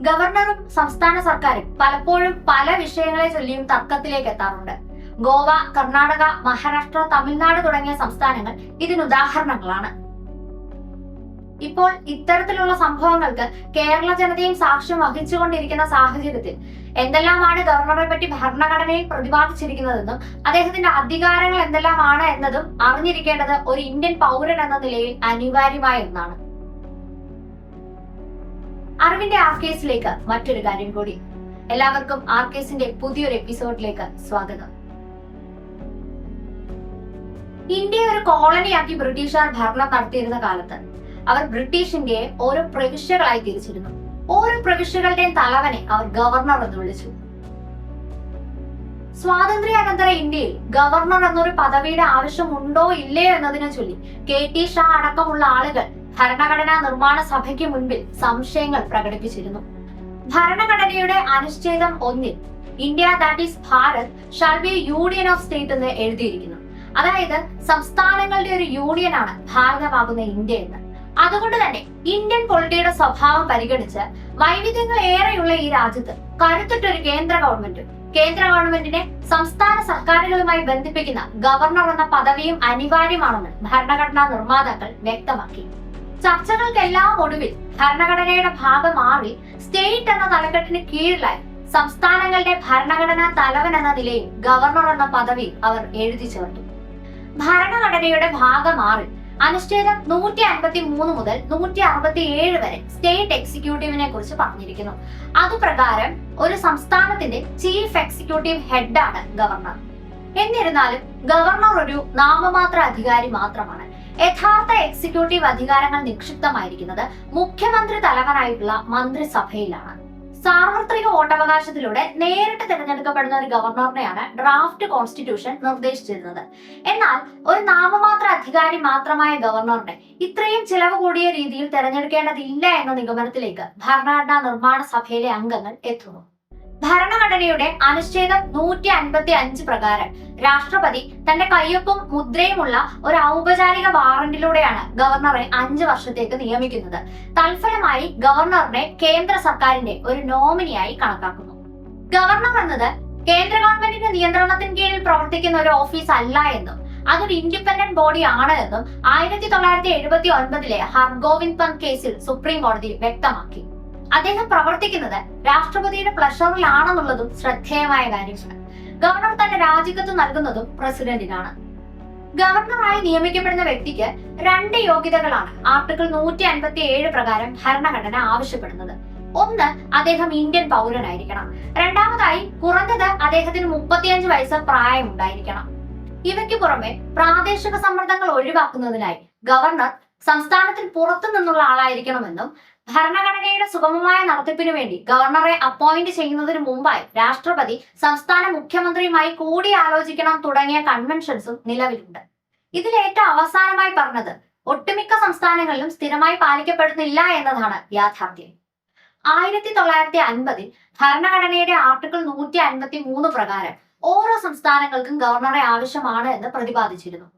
ഗവർണറും സംസ്ഥാന സർക്കാരും പലപ്പോഴും പല വിഷയങ്ങളെ ചൊല്ലിയും തർക്കത്തിലേക്ക് എത്താറുണ്ട്. ഗോവ കർണാടക മഹാരാഷ്ട്ര തമിഴ്നാട് തുടങ്ങിയ സംസ്ഥാനങ്ങൾ ഇതിന് ഉദാഹരണങ്ങളാണ് ഇപ്പോൾ ഇത്തരത്തിലുള്ള സംഭവങ്ങൾക്ക് കേരള ജനതയും സാക്ഷ്യം വഹിച്ചുകൊണ്ടിരിക്കുന്ന സാഹചര്യത്തിൽ എന്തെല്ലാമാണ് ഗവർണറെ പറ്റി ഭരണഘടനയിൽ പ്രതിപാദിച്ചിരിക്കുന്നതെന്നും അദ്ദേഹത്തിന്റെ അധികാരങ്ങൾ എന്തെല്ലാമാണ് എന്നതും അറിഞ്ഞിരിക്കേണ്ടത് ഒരു ഇന്ത്യൻ പൗരൻ എന്ന നിലയിൽ അനിവാര്യമായ ഒന്നാണ്. അറിവിന്റെ ആർക്കേസിലേക്ക് മറ്റൊരു കാര്യം കൂടി. എല്ലാവർക്കും ആർക്കേസിന്റെ പുതിയൊരു എപ്പിസോഡിലേക്ക് സ്വാഗതം. ഇന്ത്യ ഒരു കോളനിയാക്കി ബ്രിട്ടീഷുകാർ ഭരണം നടത്തിയിരുന്ന കാലത്ത് അവർ ബ്രിട്ടീഷിന്റെ ഓരോ പ്രവിശ്യകളായി തിരിച്ചിരുന്നു. ഓരോ പ്രവിശ്യകളുടെയും തലവനെ അവർ ഗവർണർ എന്ന് വിളിച്ചു. സ്വാതന്ത്ര്യാനന്തര ഇന്ത്യയിൽ ഗവർണർ എന്നൊരു പദവിയുടെ ആവശ്യം ഉണ്ടോ ഇല്ലയോ എന്നതിനെ ചൊല്ലി കെ ടി ഷാ അടക്കമുള്ള ആളുകൾ ഭരണഘടനാ നിർമ്മാണ സഭയ്ക്ക് മുൻപിൽ സംശയങ്ങൾ പ്രകടിപ്പിച്ചിരുന്നു. ഭരണഘടനയുടെ അനുച്ഛേദം ഒന്നിൽ India that is Bharat shall be union of state എന്ന് എഴുതിയിരിക്കുന്നു. അതായത് സംസ്ഥാനങ്ങളുടെ ഒരു യൂണിയനാണ് ഭാരതമാകുന്ന ഇന്ത്യ എന്ന്. അതുകൊണ്ട് തന്നെ ഇന്ത്യൻ പൊളിറ്റിയുടെ സ്വഭാവം പരിഗണിച്ച് വൈവിധ്യങ്ങൾ ഏറെയുള്ള ഈ രാജ്യത്ത് കരുത്തുറ്റൊരു കേന്ദ്ര ഗവൺമെന്റും കേന്ദ്ര ഗവൺമെന്റിനെ സംസ്ഥാന സർക്കാരുകളുമായി ബന്ധിപ്പിക്കുന്ന ഗവർണർ എന്ന പദവിയും അനിവാര്യമാണെന്ന് ഭരണഘടനാ നിർമ്മാതാക്കൾ വ്യക്തമാക്കി. ചർച്ചകൾക്കെല്ലാം ഒടുവിൽ ഭരണഘടനയുടെ ഭാഗം മാറി സ്റ്റേറ്റ് എന്ന തലക്കെട്ടിന് കീഴിലായി സംസ്ഥാനങ്ങളുടെ ഭരണഘടനാ തലവൻ എന്ന നിലയിൽ ഗവർണർ എന്ന പദവി അവർ എഴുതി ചേർത്തു. ഭരണഘടനയുടെ ഭാഗം മാറി അനുച്ഛേദം നൂറ്റി അൻപത്തി മൂന്ന് മുതൽ നൂറ്റി അറുപത്തി ഏഴ് വരെ സ്റ്റേറ്റ് എക്സിക്യൂട്ടീവിനെ കുറിച്ച് പറഞ്ഞിരിക്കുന്നു. അതുപ്രകാരം ഒരു സംസ്ഥാനത്തിന്റെ ചീഫ് എക്സിക്യൂട്ടീവ് ഹെഡാണ് ഗവർണർ. എന്നിരുന്നാലും ഗവർണർ ഒരു നാമമാത്ര അധികാരി മാത്രമാണ്. യഥാർത്ഥ എക്സിക്യൂട്ടീവ് അധികാരങ്ങൾ നിക്ഷിപ്തമായിരിക്കുന്നത് മുഖ്യമന്ത്രി തലവനായിട്ടുള്ള മന്ത്രിസഭയിലാണ്. സാർവത്രിക വോട്ടവകാശത്തിലൂടെ നേരിട്ട് തിരഞ്ഞെടുക്കപ്പെടുന്ന ഒരു ഗവർണറിനെയാണ് ഡ്രാഫ്റ്റ് കോൺസ്റ്റിറ്റ്യൂഷൻ നിർദ്ദേശിച്ചിരുന്നത്. എന്നാൽ ഒരു നാമമാത്ര അധികാരി മാത്രമായ ഗവർണറിനെ ഇത്രയും ചിലവ് കൂടിയ രീതിയിൽ തിരഞ്ഞെടുക്കേണ്ടതില്ല എന്ന നിഗമനത്തിലേക്ക് ഭരണഘടനാ നിർമ്മാണ സഭയിലെ അംഗങ്ങൾ എത്തുന്നു. ഭരണഘടനയുടെ അനുച്ഛേദം നൂറ്റി അൻപത്തി അഞ്ച് പ്രകാരം രാഷ്ട്രപതി തന്റെ കയ്യൊപ്പും മുദ്രയുമുള്ള ഒരു ഔപചാരിക വാറന്റിലൂടെയാണ് ഗവർണറെ അഞ്ച് വർഷത്തേക്ക് നിയമിക്കുന്നത്. തൽഫലമായി ഗവർണറിനെ കേന്ദ്ര സർക്കാരിന്റെ ഒരു നോമിനിയായി കണക്കാക്കുന്നു. ഗവർണർ എന്നത് കേന്ദ്ര ഗവൺമെന്റിന്റെ നിയന്ത്രണത്തിന് കീഴിൽ പ്രവർത്തിക്കുന്ന ഒരു ഓഫീസ് അല്ല എന്നും അതൊരു ഇൻഡിപെൻഡന്റ് ബോഡി ആണ് എന്നും ആയിരത്തി തൊള്ളായിരത്തി എഴുപത്തി ഒൻപതിലെ ഹർഗോവിന്ദ് പന്ത് കേസിൽ സുപ്രീം കോടതി വ്യക്തമാക്കി. അദ്ദേഹം പ്രവർത്തിക്കുന്നത് രാഷ്ട്രപതിയുടെ പ്ലഷറിലാണെന്നുള്ളതും ശ്രദ്ധേയമായ കാര്യമാണ്. ഗവർണർ തന്റെ രാജിക്കത്ത് നൽകുന്നതും പ്രസിഡന്റിനാണ് ഗവർണറായി നിയമിക്കപ്പെടുന്ന വ്യക്തിക്ക് രണ്ട് യോഗ്യതകളാണ് ആർട്ടിക്കിൾ നൂറ്റി അൻപത്തി ഏഴ് പ്രകാരം ഭരണഘടന ആവശ്യപ്പെടുന്നത്. ഒന്ന് അദ്ദേഹം ഇന്ത്യൻ പൗരനായിരിക്കണം. രണ്ടാമതായി കുറഞ്ഞത് അദ്ദേഹത്തിന് മുപ്പത്തിയഞ്ച് വയസ്സ് പ്രായമുണ്ടായിരിക്കണം. ഇവയ്ക്ക് പുറമെ പ്രാദേശിക സമ്മർദ്ദങ്ങൾ ഒഴിവാക്കുന്നതിനായി ഗവർണർ സംസ്ഥാനത്തിന് പുറത്തു നിന്നുള്ള ആളായിരിക്കണമെന്നും ഭരണഘടനയുടെ സുഗമമായ നടത്തിപ്പിനു വേണ്ടി ഗവർണറെ അപ്പോയിന്റ് ചെയ്യുന്നതിന് മുമ്പായി രാഷ്ട്രപതി സംസ്ഥാന മുഖ്യമന്ത്രിയുമായി കൂടിയാലോചിക്കണം തുടങ്ങിയ കൺവെൻഷൻസും നിലവിലുണ്ട്. ഇതിൽ ഏറ്റവും അവസാനമായി പറഞ്ഞത് ഒട്ടുമിക്ക സംസ്ഥാനങ്ങളിലും സ്ഥിരമായി പാലിക്കപ്പെടുന്നില്ല എന്നതാണ് യാഥാർത്ഥ്യം. ആയിരത്തി തൊള്ളായിരത്തി അൻപതിൽ ഭരണഘടനയുടെ ആർട്ടിക്കിൾ നൂറ്റി അൻപത്തി മൂന്ന് പ്രകാരം ഓരോ സംസ്ഥാനങ്ങൾക്കും ഗവർണറെ ആവശ്യമാണ് എന്ന് പ്രതിപാദിച്ചിരുന്നു.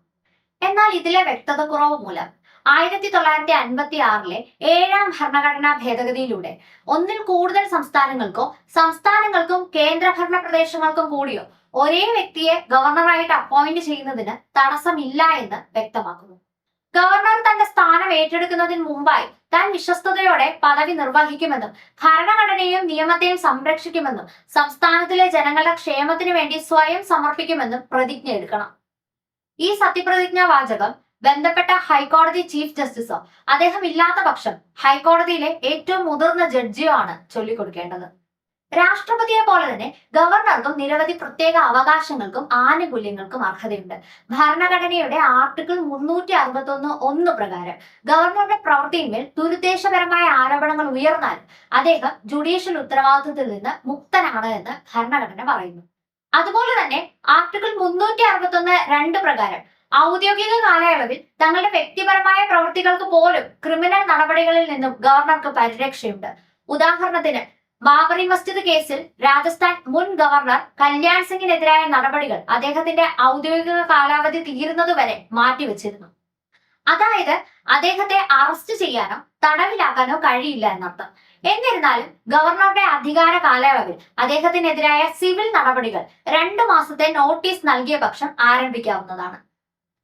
എന്നാൽ ഇതിലെ വ്യക്തത കുറവ് മൂലം ആയിരത്തി തൊള്ളായിരത്തി അൻപത്തി ആറിലെ ഏഴാം ഭരണഘടനാ ഭേദഗതിയിലൂടെ ഒന്നിൽ കൂടുതൽ സംസ്ഥാനങ്ങൾക്കോ സംസ്ഥാനങ്ങൾക്കും കേന്ദ്രഭരണ പ്രദേശങ്ങൾക്കും കൂടിയോ ഒരേ വ്യക്തിയെ ഗവർണറായിട്ട് അപ്പോയിന്റ് ചെയ്യുന്നതിന് തടസ്സമില്ല എന്ന് വ്യക്തമാക്കുന്നു. ഗവർണർ തന്റെ സ്ഥാനം ഏറ്റെടുക്കുന്നതിന് മുമ്പായി താൻ വിശ്വസ്തയോടെ പദവി നിർവഹിക്കുമെന്നും ഭരണഘടനയും നിയമത്തെയും സംരക്ഷിക്കുമെന്നും സംസ്ഥാനത്തിലെ ജനങ്ങളുടെ ക്ഷേമത്തിനു വേണ്ടി സ്വയം സമർപ്പിക്കുമെന്നും പ്രതിജ്ഞ എടുക്കണം ഈ സത്യപ്രതിജ്ഞാ വാചകം ബന്ധപ്പെട്ട ഹൈക്കോടതി ചീഫ് ജസ്റ്റിസോ. അദ്ദേഹം ഇല്ലാത്ത പക്ഷം ഹൈക്കോടതിയിലെ ഏറ്റവും മുതിർന്ന ജഡ്ജിയോ ആണ് ചൊല്ലിക്കൊടുക്കേണ്ടത്. രാഷ്ട്രപതിയെ പോലെ തന്നെ ഗവർണർക്കും നിരവധി പ്രത്യേക അവകാശങ്ങൾക്കും ആനുകൂല്യങ്ങൾക്കും അർഹതയുണ്ട്. ഭരണഘടനയുടെ ആർട്ടിക്കിൾ മുന്നൂറ്റി അറുപത്തി ഒന്ന് ഒന്ന് പ്രകാരം ഗവർണറുടെ പ്രവൃത്തിയിന്മേൽ ദുരുദ്ദേശപരമായ ആരോപണങ്ങൾ ഉയർന്നാൽ അദ്ദേഹം ജുഡീഷ്യൽ ഉത്തരവാദിത്വത്തിൽ നിന്ന് മുക്തനാണ് എന്ന് ഭരണഘടന പറയുന്നു. അതുപോലെ തന്നെ ആർട്ടിക്കിൾ മുന്നൂറ്റി അറുപത്തി ഒന്ന് രണ്ട് പ്രകാരം ഔദ്യോഗിക കാലയളവിൽ തങ്ങളുടെ വ്യക്തിപരമായ പ്രവൃത്തികൾക്ക് പോലും ക്രിമിനൽ നടപടികളിൽ നിന്നും ഗവർണർക്ക് പരിരക്ഷയുണ്ട്. ഉദാഹരണത്തിന് ബാബറി മസ്ജിദ് കേസിൽ രാജസ്ഥാൻ മുൻ ഗവർണർ കല്യാൺ സിംഗിനെതിരായ നടപടികൾ അദ്ദേഹത്തിന്റെ ഔദ്യോഗിക കാലാവധി തീരുന്നതുവരെ മാറ്റിവെച്ചിരുന്നു. അതായത് അദ്ദേഹത്തെ അറസ്റ്റ് ചെയ്യാനോ തടവിലാക്കാനോ കഴിയില്ല എന്നർത്ഥം. എന്നിരുന്നാലും ഗവർണറുടെ അധികാര കാലയളവിൽ അദ്ദേഹത്തിനെതിരായ സിവിൽ നടപടികൾ രണ്ടു മാസത്തെ നോട്ടീസ് നൽകിയ പക്ഷം ആരംഭിക്കാവുന്നതാണ്.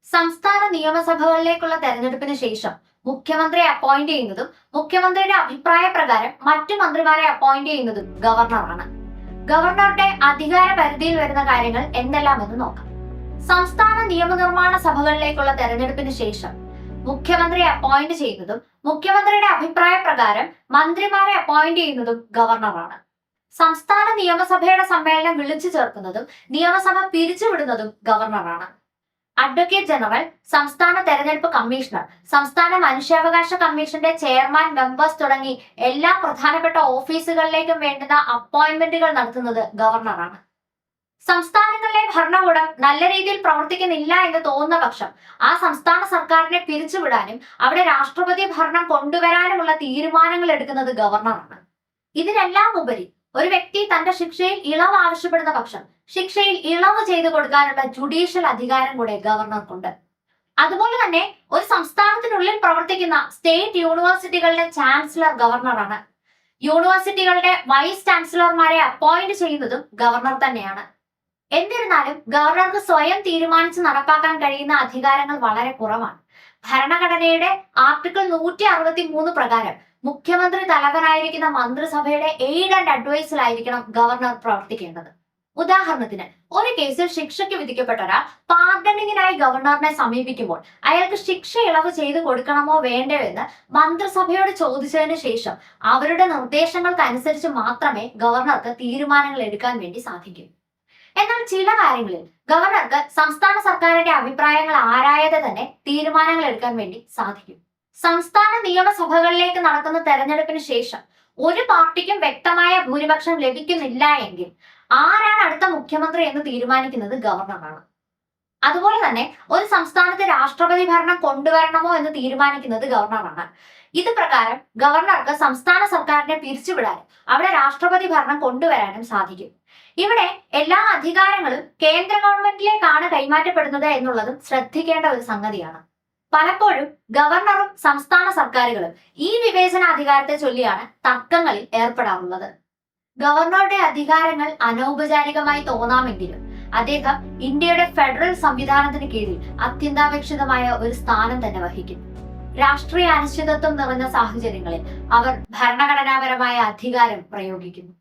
സംസ്ഥാന നിയമസഭകളിലേക്കുള്ള തെരഞ്ഞെടുപ്പിന് ശേഷം മുഖ്യമന്ത്രിയെ അപ്പോയിന്റ് ചെയ്യുന്നതും മുഖ്യമന്ത്രിയുടെ അഭിപ്രായ പ്രകാരം മറ്റു മന്ത്രിമാരെ അപ്പോയിന്റ് ചെയ്യുന്നതും ഗവർണറാണ്. ഗവർണറുടെ അധികാര പരിധിയിൽ വരുന്ന കാര്യങ്ങൾ എന്തെല്ലാമെന്ന് നോക്കാം. സംസ്ഥാന നിയമനിർമ്മാണ സഭകളിലേക്കുള്ള തെരഞ്ഞെടുപ്പിന് ശേഷം മുഖ്യമന്ത്രിയെ അപ്പോയിന്റ് ചെയ്യുന്നതും മുഖ്യമന്ത്രിയുടെ അഭിപ്രായ പ്രകാരം മന്ത്രിമാരെ അപ്പോയിന്റ് ചെയ്യുന്നതും ഗവർണറാണ്. സംസ്ഥാന നിയമസഭയുടെ സമ്മേളനം വിളിച്ചു ചേർക്കുന്നതും നിയമസഭ പിരിച്ചുവിടുന്നതും ഗവർണറാണ്. അഡ്വക്കേറ്റ് ജനറൽ സംസ്ഥാന തെരഞ്ഞെടുപ്പ് കമ്മീഷണർ സംസ്ഥാന മനുഷ്യാവകാശ കമ്മീഷന്റെ ചെയർമാൻ മെമ്പേഴ്സ് തുടങ്ങി എല്ലാ പ്രധാനപ്പെട്ട ഓഫീസുകളിലേക്കും വേണ്ടുന്ന അപ്പോയിന്റ്മെന്റുകൾ നടത്തുന്നത് ഗവർണറാണ്. സംസ്ഥാനങ്ങളിലെ ഭരണകൂടം നല്ല രീതിയിൽ പ്രവർത്തിക്കുന്നില്ല എന്ന് തോന്നുന്ന പക്ഷം ആ സംസ്ഥാന സർക്കാരിനെ പിരിച്ചുവിടാനും അവിടെ രാഷ്ട്രപതി ഭരണം കൊണ്ടുവരാനുമുള്ള തീരുമാനങ്ങൾ എടുക്കുന്നത് ഗവർണറാണ്. ഇതിനെല്ലാം ഉപരി ഒരു വ്യക്തി തന്റെ ശിക്ഷയിൽ ഇളവ് ആവശ്യപ്പെടുന്ന പക്ഷം ശിക്ഷയിൽ ഇളവ് ചെയ്തു കൊടുക്കാനുള്ള ജുഡീഷ്യൽ അധികാരം കൂടെ ഗവർണർക്കുണ്ട്. അതുപോലെ തന്നെ ഒരു സംസ്ഥാനത്തിനുള്ളിൽ പ്രവർത്തിക്കുന്ന സ്റ്റേറ്റ് യൂണിവേഴ്സിറ്റികളുടെ ചാൻസലർ ഗവർണറാണ്. യൂണിവേഴ്സിറ്റികളുടെ വൈസ് ചാൻസലർമാരെ അപ്പോയിന്റ് ചെയ്യുന്നതും ഗവർണർ തന്നെയാണ്. എന്നിരുന്നാലും ഗവർണർക്ക് സ്വയം തീരുമാനിച്ച് നടപ്പാക്കാൻ കഴിയുന്ന അധികാരങ്ങൾ വളരെ കുറവാണ്. ഭരണഘടനയുടെ ആർട്ടിക്കിൾ നൂറ്റി പ്രകാരം മുഖ്യമന്ത്രി തലവനായിരിക്കുന്ന മന്ത്രിസഭയുടെ എയ്ഡ് ആൻഡ് അഡ്വൈസിലായിരിക്കണം ഗവർണർ പ്രവർത്തിക്കേണ്ടത്. ഉദാഹരണത്തിന് ഒരു കേസിൽ ശിക്ഷയ്ക്ക് വിധിക്കപ്പെട്ട ഒരാൾ പാർഡണിങ്ങിനായി ഗവർണറിനെ സമീപിക്കുമ്പോൾ അയാൾക്ക് ശിക്ഷ ഇളവ് ചെയ്ത് കൊടുക്കണമോ വേണ്ടയോ എന്ന് മന്ത്രിസഭയോട് ചോദിച്ചതിന് ശേഷം അവരുടെ നിർദ്ദേശങ്ങൾക്കനുസരിച്ച് മാത്രമേ ഗവർണർക്ക് തീരുമാനങ്ങൾ എടുക്കാൻ വേണ്ടി സാധിക്കൂ. എന്നാൽ ചില കാര്യങ്ങളിൽ ഗവർണർക്ക് സംസ്ഥാന സർക്കാരിന്റെ അഭിപ്രായങ്ങൾ ആരായതെ തന്നെ തീരുമാനങ്ങൾ എടുക്കാൻ വേണ്ടി സാധിക്കും. സംസ്ഥാന നിയമസഭകളിലേക്ക് നടക്കുന്ന തെരഞ്ഞെടുപ്പിന് ശേഷം ഒരു പാർട്ടിക്കും വ്യക്തമായ ഭൂരിപക്ഷം ലഭിക്കുന്നില്ല എങ്കിൽ ആരാണ് അടുത്ത മുഖ്യമന്ത്രി എന്ന് തീരുമാനിക്കുന്നത് ഗവർണറാണ്. അതുപോലെ തന്നെ ഒരു സംസ്ഥാനത്ത് രാഷ്ട്രപതി ഭരണം കൊണ്ടുവരണമോ എന്ന് തീരുമാനിക്കുന്നത് ഗവർണറാണ്. ഇത് പ്രകാരം ഗവർണർക്ക് സംസ്ഥാന സർക്കാരിനെ പിരിച്ചുവിടാനും അവിടെ രാഷ്ട്രപതി ഭരണം കൊണ്ടുവരാനും സാധിക്കും. ഇവിടെ എല്ലാ അധികാരങ്ങളും കേന്ദ്ര ഗവൺമെന്റിലേക്കാണ് കൈമാറ്റപ്പെടുന്നത് എന്നുള്ളതും ശ്രദ്ധിക്കേണ്ട ഒരു സംഗതിയാണ്. പലപ്പോഴും ഗവർണറും സംസ്ഥാന സർക്കാരുകളും ഈ വിവേചന അധികാരത്തെ ചൊല്ലിയാണ് തർക്കങ്ങളിൽ ഏർപ്പെടാറുള്ളത്. ഗവർണറുടെ അധികാരങ്ങൾ അനൗപചാരികമായി തോന്നാമെങ്കിലും അദ്ദേഹം ഇന്ത്യയുടെ ഫെഡറൽ സംവിധാനത്തിന് കീഴിൽ അത്യന്താപേക്ഷിതമായ ഒരു സ്ഥാനം തന്നെ വഹിക്കും രാഷ്ട്രീയ അനിശ്ചിതത്വം നിറഞ്ഞ സാഹചര്യങ്ങളിൽ അവർ ഭരണഘടനാപരമായ അധികാരം പ്രയോഗിക്കുന്നു.